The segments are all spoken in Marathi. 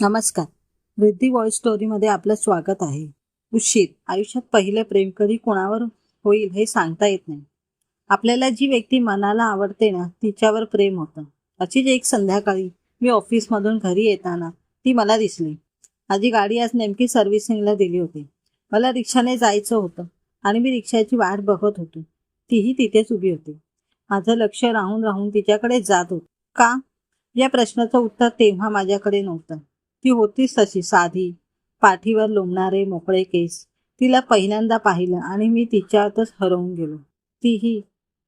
नमस्कार. वृद्धी वॉइस स्टोरीमध्ये आपलं स्वागत आहे. उशीर. आयुष्यात पहिलं प्रेम कधी कोणावर होईल हे सांगता येत नाही. आपल्याला जी व्यक्ती मनाला आवडते ना तिच्यावर प्रेम होतं. अशीच एक संध्याकाळी मी ऑफिसमधून घरी येताना ती मला दिसली. माझी गाडी आज नेमकी सर्व्हिसिंगला दिली होती. मला रिक्षाने जायचं होतं आणि मी रिक्षाची वाट बघत होतो. तीही तिथेच उभी होती. माझं लक्ष राहून राहून तिच्याकडे जात होतं. का? या प्रश्नाचं उत्तर तेव्हा माझ्याकडे नव्हतं. ती होतीच तशी साधी. पाठीवर लोंबणारे मोकळे केस. तिला पहिल्यांदा पाहिलं आणि मी तिच्यातच हरवून गेलो. तीही.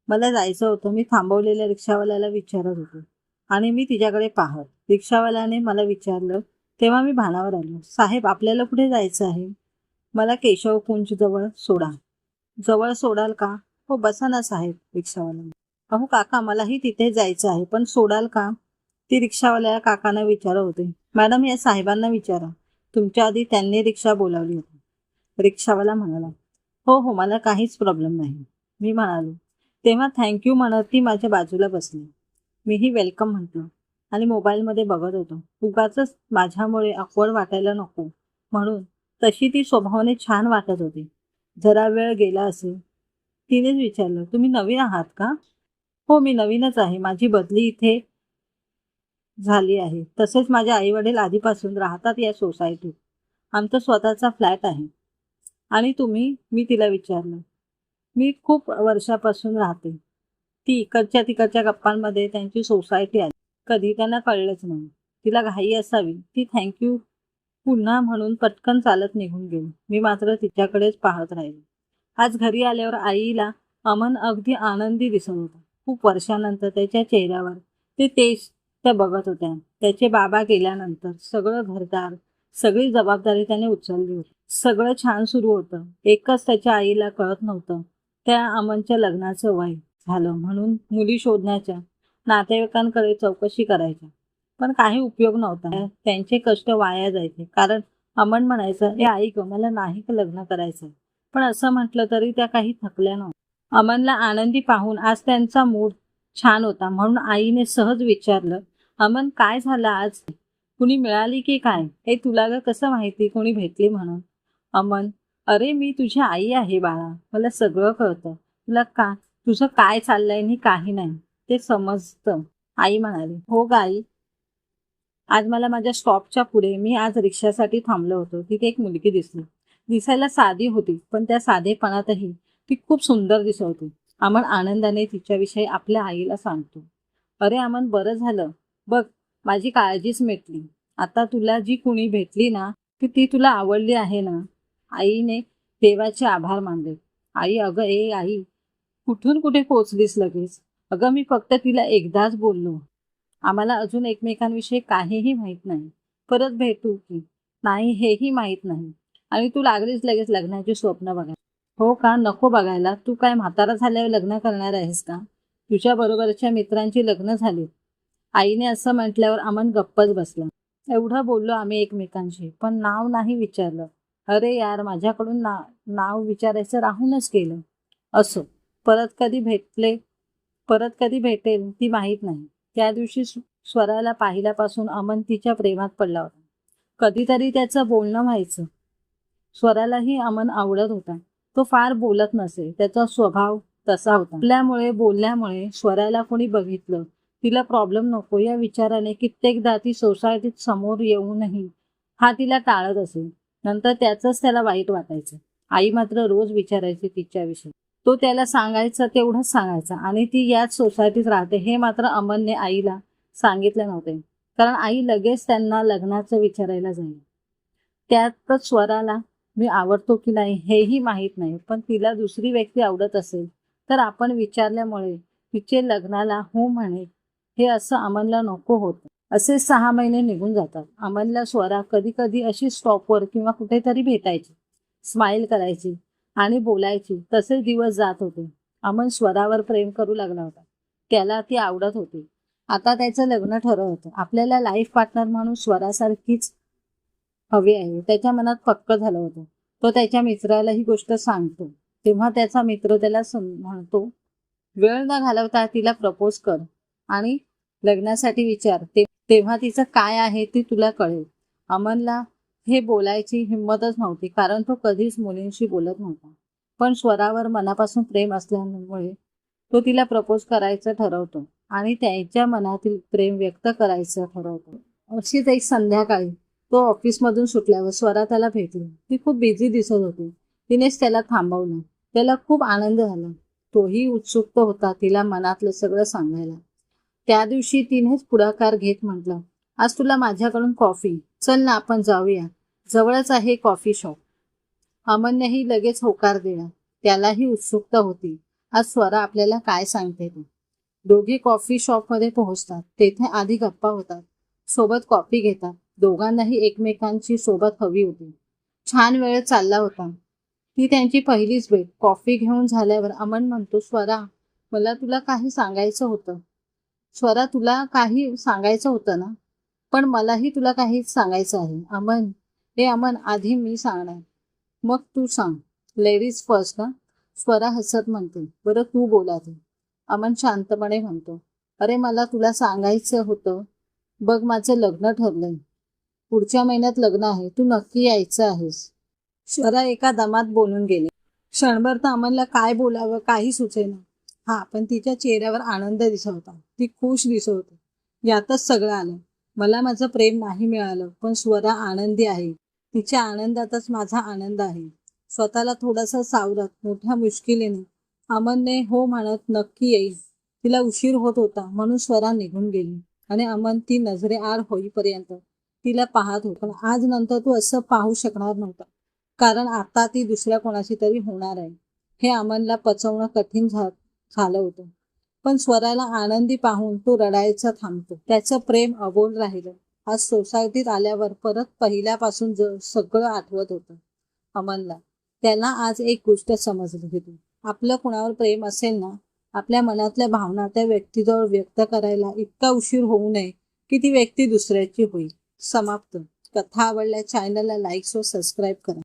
मला जायचं होतं. मी थांबवलेल्या रिक्षावाल्याला विचारत होतो. आणि मी तिच्याकडे पाहत. रिक्षावाल्याने मला विचारलं तेव्हा मी भानावर आलो. साहेब आपल्याला कुठे जायचं आहे? मला केशव कुंज जवळ सोडा. जवळ सोडाल का? हो बसा ना साहेब रिक्षावाला अहो काका मलाही तिथे जायचं आहे पण सोडाल का? ती रिक्षावाल्या काकांना विचारत होते. मॅडम या साहेबांना विचारा. तुमच्या आधी त्यांनी रिक्षा बोलावली होती. रिक्षावाला म्हणाला हो हो मला काहीच प्रॉब्लेम नाही. मी म्हणालो तेव्हा थँक्यू म्हणत ती माझ्या बाजूला बसली. मीही वेलकम म्हटलं आणि मोबाईलमध्ये बघत होतो. उगाच माझ्यामुळे अकवड वाटायला नको. म्हणून तशी ती स्वभावाने छान वाटत होती. जरा वेळ गेला असेल. तिनेच विचारलं तुम्ही नवीन आहात का? हो मी नवीनच आहे. माझी बदली इथे झाली आहे. तसेच माझे आई वडील आधीपासून राहतात या सोसायटीत. आमचा स्वतःचा फ्लॅट आहे. आणि तुम्ही मी तिला विचारलं. मी खूप वर्षापासून राहते. ती इकडच्या तिकडच्या गप्पांमध्ये त्यांची सोसायटी आली कधी त्यांना कळलंच नाही. तिला घाई असावी. ती थँक्यू पुन्हा म्हणून पटकन चालत निघून गेली. मी मात्र तिच्याकडेच पाहत राहिले. आज घरी आल्यावर आईला अमन अगदी आनंदी दिसत होता. खूप वर्षानंतर त्याच्या चेहऱ्यावर ते तेज त्या बघत होत्या. त्याचे बाबा गेल्यानंतर सगळं घरदार सगळी जबाबदारी त्याने उचलली होती. सगळं छान सुरू होतं. एकच त्याच्या आईला कळत नव्हतं. त्या अमनच्या लग्नाचं वय झालं म्हणून मुली शोधण्याच्या नातेवाईकांकडे चौकशी करायच्या. पण काही उपयोग नव्हता. त्यांचे कष्ट वाया जायचे. कारण अमन म्हणायचं हे आई ग मला नाही का लग्न करायचं पण असं म्हटलं तरी त्या काही थकल्या नव्हत्या. अमनला आनंदी पाहून आज त्यांचा मूड छान होता म्हणून आईने सहज विचारलं अमन काय झालं आज? कुणी मिळाली की काय? हे तुला ग कसं माहिती? कोणी भेटली म्हणून? अमन अरे मी तुझी आई आहे बाळा. मला सगळं कळतं. तुला का? तुझं काय चाललंय आणि काही नाही. ते समजतं. आई म्हणाली हो गाई आज मला माझ्या स्टॉपच्या पुढे मी आज रिक्षासाठी थांबलो होतो. तिथे एक मुलगी दिसली. दिसायला साधी होती पण त्या साधेपणातही ती खूप सुंदर दिसत होती. अमन आनंदाने तिच्याविषयी आपल्या आईला सांगतो. अरे अमन बरं झालं. बघ माझी काळजीच मिटली. आता तुला जी कुणी भेटली ना की ती तुला आवडली आहे ना आईने देवाचे आभार मानले. आई अगं ए आई कुठून कुठे पोचलीस लगेच? अगं मी फक्त तिला एकदाच बोललो. आम्हाला अजून एकमेकांविषयी काहीही माहीत नाही. परत भेटू की? नाही हेही माहीत नाही. आणि तू लागलीच लगेच लग्नाची स्वप्न बघायला. हो का? नको बघायला. तू काय म्हातारा झाल्यावर लग्न करणार आहेस का? तुझ्या बरोबरच्या मित्रांची लग्न झाली आईने असं म्हटल्यावर अमन गप्पच बसला. एवढं बोललो आम्ही एकमेकांशी पण नाव नाही विचारलं. अरे यार माझ्याकडून ना नाव विचारायचं राहूनच गेलं. असो परत कधी भेटले परत कधी भेटेल ती माहीत नाही. त्या दिवशी स्वराला पाहिल्यापासून अमन तिच्या प्रेमात पडला होता. कधीतरी त्याचं बोलणं व्हायचं. स्वरालाही अमन आवडत होता. तो फार बोलत नसे त्याचा स्वभाव तसा होता. आपल्यामुळे बोलल्यामुळे स्वराला कोणी बघितलं तिला प्रॉब्लेम नको. या विचाराने कित्येकदा ती सोसायटीत समोर येऊनही हा तिला टाळत असे. नंतर त्याचंच त्याला वाईट वाटायचं. आई मात्र रोज विचारायची तिच्याविषयी. तो त्याला सांगायचं तेवढंच सांगायचा आणि ती याच सोसायटीत राहते. हे मात्र अमनने आईला सांगितले नव्हते. कारण आई लगेच त्यांना लग्नाचं विचारायला जाईल. त्यातच स्वराला मी आवडतो की नाही हेही माहीत नाही पण तिला दुसरी व्यक्ती आवडत असेल तर आपण विचारल्यामुळे तिचे लग्नाला हो म्हणे हे असं अमनला नको होतं. असे सहा महिने निघून जातात. अमनला स्वरा कधी कधी अशी स्टॉपवर किंवा कुठेतरी भेटायची स्माईल करायची आणि बोलायची. तसे दिवस जात होते. अमन स्वरावर प्रेम करू लागला होता. त्याला ती आवडत होती. आता त्याचं लग्न ठरवत होतं. आपल्याला लाईफ पार्टनर म्हणून स्वरासारखीच हवी आहे. त्याच्या मनात पक्क झालं होतं. तो त्याच्या मित्राला ही गोष्ट सांगतो. तेव्हा त्याचा मित्र त्याला म्हणतो वेळ न घालवता तिला प्रपोज कर. आणि लग्नासाठी विचार ते तेव्हा तिचं काय आहे ते तुला कळेल. अमनला हे बोलायची हिंमतच नव्हती कारण तो कधीच मुलींशी बोलत नव्हता. पण स्वरावर मनापासून प्रेम असल्यामुळे तो तिला प्रपोज करायचं ठरवतो आणि त्याच्या मनातील प्रेम व्यक्त करायचं ठरवतो. अशीच एक संध्याकाळी तो ऑफिसमधून सुटल्यावर स्वरा त्याला भेटली. ती खूप बिझी दिसत होती. तिनेच त्याला थांबवलं. त्याला खूप आनंद झाला. तोही उत्सुक होता तिला मनातलं सगळं सांगायला. त्या दिवशी तिनेच पुढाकार घेत म्हटलं आज तुला माझ्याकडून कॉफी. चल ना आपण जाऊया. जवळच आहे कॉफी शॉप. अमननेही लगेच होकार दिला. त्यालाही उत्सुकता होती. आज स्वरा आपल्याला काय सांगते ते? दोघे कॉफी शॉपमध्ये पोहोचतात. तेथे आधी गप्पा होतात. सोबत कॉफी घेतात. दोघांनाही एकमेकांची सोबत हवी होती. छान वेळ चालला होता. ती त्यांची पहिलीच भेट. कॉफी घेऊन झाल्यावर अमन म्हणतो स्वरा मला तुला काही सांगायचं होतं. स्वरा तुला काही सांगायचं होतं ना? पण मलाही तुला काही सांगायचं आहे. अमन हे अमन आधी मी सांगणार. मग तू सांग. लेडीज फर्स्ट ना स्वरा हसत म्हणते. बरं तू बोला ते. अमन शांतपणे म्हणतो. अरे मला तुला सांगायचं होतं. बघ माझं लग्न ठरलंय. पुढच्या महिन्यात लग्न आहे. तू नक्की यायचं आहेस. स्वरा एका दमात बोलून गेले. क्षणभर तर अमनला काय बोलावं काही सुचेना. हा पण तिच्या चेहऱ्यावर आनंद दिसत होता ती खुश दिसत होती यातच सगळं आलं. मला माझं प्रेम नाही मिळालं पण स्वरा आनंदी आहे. तिच्या आनंदातच माझा आनंद आहे. स्वतःला थोडासा सावरत मोठ्या मुश्किलीने अमनने हो म्हणत नक्की येईल. तिला उशीर होत होता म्हणून स्वरा निघून गेली. आणि अमन ती नजरे आर होईपर्यंत तिला पाहत होता. पण आज नंतर तू असं पाहू शकणार नव्हता. कारण आता ती दुसऱ्या कोणाशी तरी होणार आहे. हे अमनला पचवणं कठीण झालं. घालवतो पण स्वराला आनंदी पाहून तो रडायचा थांबतो. त्याचं प्रेम अबोल राहिलं. आज सोसायटीत आल्यावर परत पहिल्यापासून सगळं आठवत होतं. अमनला त्याला आज एक गोष्ट समजली होती. आपलं कुणावर प्रेम असेल ना आपल्या मनातल्या भावना त्या व्यक्तीजवळ व्यक्त करायला इतका उशीर होऊ नये की ती व्यक्ती दुसऱ्याची होईल. समाप्त. कथा आवडल्या चॅनलला लाईक व सबस्क्राईब करा.